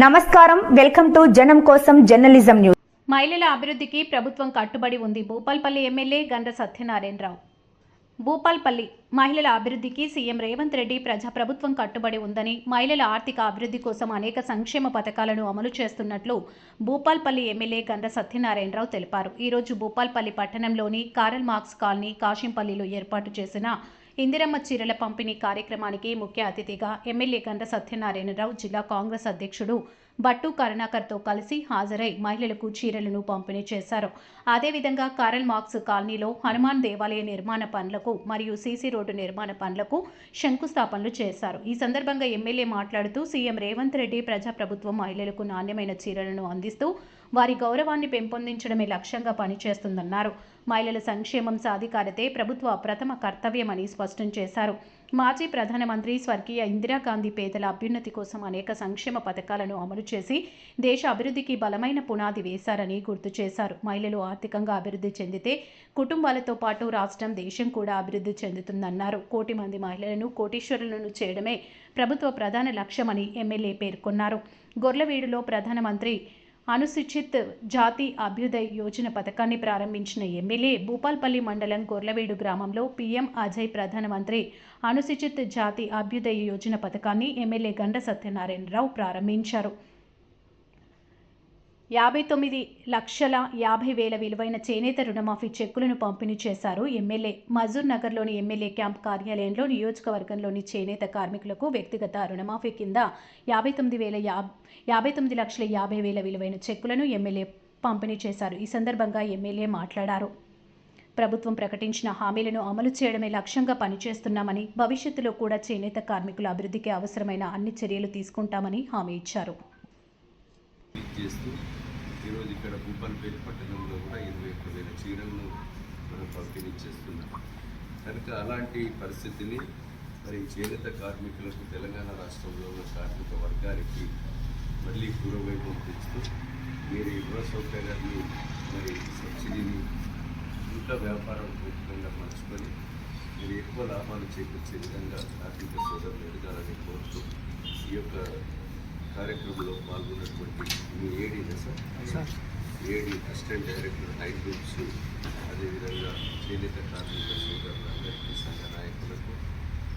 నమస్కారం. Welcome to జనం కోసం జర్నలిజం న్యూస్. మహిళల అభివృద్ధికి ప్రభుత్వం కట్టుబడి ఉంది. భూపాల్పల్లి ఎమ్మెల్యే గండ్ర సత్యనారాయణరావు. భూపాల్పల్లి మహిళల అభివృద్ధికి సీఎం రేవంత్ రెడ్డి ప్రజాప్రభుత్వం కట్టుబడి ఉందని మహిళల ఆర్థిక అభివృద్ధి కోసం అనేక సంక్షేమ పథకాలను అమలు చేస్తున్నట్లు భూపాల్పల్లి ఎమ్మెల్యే గండ్ర సత్యనారాయణరావు తెలిపారు. ఈరోజు భూపాల్పల్లి పట్టణంలోని కారల్ మార్క్స్ కాలనీ కాశింపల్లిలో ఏర్పాటు చేసిన ఇందిరమ్మ చీరల పంపిణీ కార్యక్రమానికి ముఖ్య అతిథిగా ఎమ్మెల్యే గండ్ర సత్యనారాయణరావు జిల్లా కాంగ్రెస్ అధ్యక్షుడు బట్టు కరుణాకర్తో కలిసి హాజరై మహిళలకు చీరలను పంపిణీ చేశారు. అదేవిధంగా కారల్ మార్క్స్ కాలనీలో హనుమాన్ దేవాలయ నిర్మాణ పనులకు మరియు సీసీ రోడ్డు నిర్మాణ పనులకు శంకుస్థాపనలు చేశారు. ఈ సందర్భంగా ఎమ్మెల్యే మాట్లాడుతూ సీఎం రేవంత్ రెడ్డి ప్రజాప్రభుత్వం మహిళలకు నాణ్యమైన చీరలను అందిస్తూ వారి గౌరవాన్ని పెంపొందించడమే లక్ష్యంగా పనిచేస్తుందన్నారు. మహిళల సంక్షేమం సాధికారతే ప్రభుత్వ ప్రథమ కర్తవ్యమని స్పష్టం చేశారు. మాజీ ప్రధానమంత్రి స్వర్గీయ ఇందిరాగాంధీ పేదల అభ్యున్నతి కోసం అనేక సంక్షేమ పథకాలను అమలు చేసి దేశ అభివృద్ధికి బలమైన పునాది వేశారని గుర్తు చేశారు. మహిళలు ఆర్థికంగా అభివృద్ధి చెందితే కుటుంబాలతో పాటు రాష్ట్రం దేశం కూడా అభివృద్ధి చెందుతుందన్నారు. కోటి మంది మహిళలను కోటీశ్వరులను చేయడమే ప్రభుత్వ ప్రధాన లక్ష్యమని ఎమ్మెల్యే పేర్కొన్నారు. గొర్లవీడులో ప్రధానమంత్రి అనుసూచిత్ జాతి అభ్యుదయ్ యోజన పథకాన్ని ప్రారంభించిన ఎమ్మెల్యే భూపాల్పల్లి మండలం గొర్లవీడు గ్రామంలో పీఎం అజయ్ ప్రధానమంత్రి అనుసూచిత్ జాతి అభ్యుదయ యోజన పథకాన్ని ఎమ్మెల్యే గండ సత్యనారాయణరావు ప్రారంభించారు. యాభై తొమ్మిది లక్షల యాభై వేల విలువైన చేనేత రుణమాఫీ చెక్కులను పంపిణీ చేశారు ఎమ్మెల్యే మజూర్ నగర్లోని ఎమ్మెల్యే క్యాంప్ కార్యాలయంలో నియోజకవర్గంలోని చేనేత కార్మికులకు వ్యక్తిగత రుణమాఫీ కింద యాభై తొమ్మిది వేల యాభై తొమ్మిది లక్షల యాభై వేల విలువైన చెక్కులను ఎమ్మెల్యే పంపిణీ చేశారు. ఈ సందర్భంగా ఎమ్మెల్యే మాట్లాడారు. ప్రభుత్వం ప్రకటించిన హామీలను అమలు చేయడమే లక్ష్యంగా పనిచేస్తున్నామని భవిష్యత్తులో కూడా చేనేత కార్మికుల అభివృద్ధికి అవసరమైన అన్ని చర్యలు తీసుకుంటామని హామీ ఇచ్చారు. చేస్తూ ఈరోజు ఇక్కడ భూపాలపల్లి పట్టణంలో కూడా ఇరవై ఒక్క వేల చీరలను మనం పంపిణీ చేస్తున్నాం. కనుక అలాంటి పరిస్థితిని మరి చేనేత కార్మికులకు తెలంగాణ రాష్ట్రంలో ఉన్న కార్మిక వర్గానికి మళ్ళీ పూర్వవైభవం తెస్తూ మీరు యువ సౌకర్యాన్ని మరి సబ్సిడీని ఇంకా వ్యాపారం పూర్తిగా మార్చుకొని మీరు ఎక్కువ లాభాలు చేకూర్చే విధంగా కార్మిక సోదరులు ఎదగాలని కోరుతూ ఈ యొక్క కార్యక్రమంలో పాల్గొన్నటువంటి మీ AD sir AD assistant director night groups అదేవిధంగా చేనేత కార్మిక సోదరులందరికీ సంఘ నాయకులకు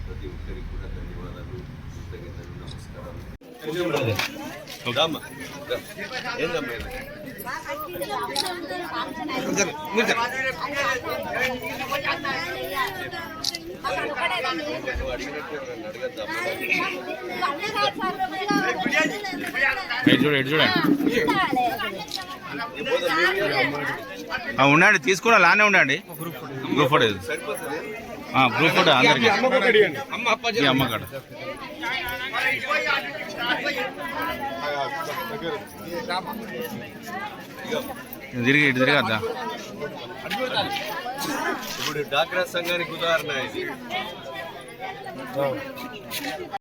ప్రతి ఒక్కరికి కూడా ధన్యవాదాలు కృతజ్ఞతలు నమస్కారాలు రామ్మా, రా. ఏందమ్మా ఉండండి తీసుకున్నా లానే ఉండండి. గ్రూప్ ఫోటో గ్రూప్ ఫోటో అందరికి. ఈ అమ్మ తిరిగి ఇటు తిరిగి వద్దా ఇప్పుడు డాక్రా సంఘానికి ఉదాహరణ ఇది. No.